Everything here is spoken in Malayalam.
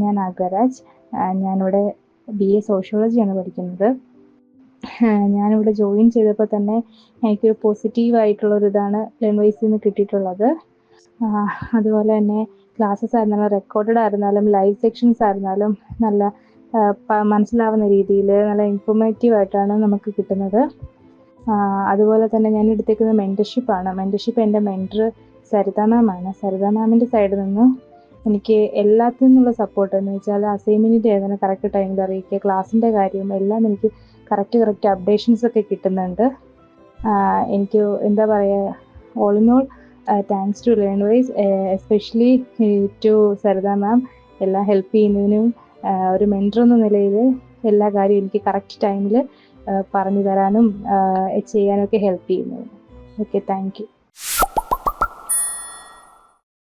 ഞാൻ ആഗരാജ് ഞാനിവിടെ ബി എ സോഷ്യോളജിയാണ് പഠിക്കുന്നത്. ഞാനിവിടെ ജോയിൻ ചെയ്തപ്പോൾ തന്നെ എനിക്കൊരു പോസിറ്റീവ് ആയിട്ടുള്ള ഒരു ഇതാണ് ലേൺവൈസിൽ നിന്ന് കിട്ടിയിട്ടുള്ളത്. അതുപോലെ തന്നെ ക്ലാസ്സസ് ആയിരുന്നാലും റെക്കോർഡഡ് ആയിരുന്നാലും ലൈവ് സെക്ഷൻസ് ആയിരുന്നാലും നല്ല മനസ്സിലാവുന്ന രീതിയിൽ നല്ല ഇൻഫോർമേറ്റീവ് ആയിട്ടാണ് നമുക്ക് കിട്ടുന്നത്. അതുപോലെ തന്നെ ഞാൻ എടുത്തേക്കുന്നത് മെന്റർഷിപ്പാണ് മെന്റർഷിപ്പ് എന്റെ മെന്റർ സരിത മാമാണ് സരിത മാമിന്റെ സൈഡിൽ നിന്ന് എനിക്ക് എല്ലാത്തിൽ നിന്നുള്ള സപ്പോർട്ട് എന്ന് വെച്ചാൽ അസൈൻമെന്റിന്റെ ഏതാണ് കറക്റ്റ് ടൈമിൽ അറിയിക്കുക ക്ലാസ്സിന്റെ കാര്യം എല്ലാം എനിക്ക് കറക്റ്റ് കറക്റ്റ് അപ്ഡേഷൻസ് ഒക്കെ കിട്ടുന്നുണ്ട്. എനിക്ക് എന്താ പറയുക all in all thanks to learn wise especially to Saritha ma'am എല്ലാം ഹെൽപ്പ് ചെയ്യുന്നതിനും ഒരു മെന്റർ എന്ന നിലയിൽ എല്ലാ കാര്യവും എനിക്ക് കറക്റ്റ് ടൈമിൽ പറഞ്ഞു തരാനും ചെയ്യാനൊക്കെ ഹെൽപ്പ് ചെയ്യുന്നു. Okay thank you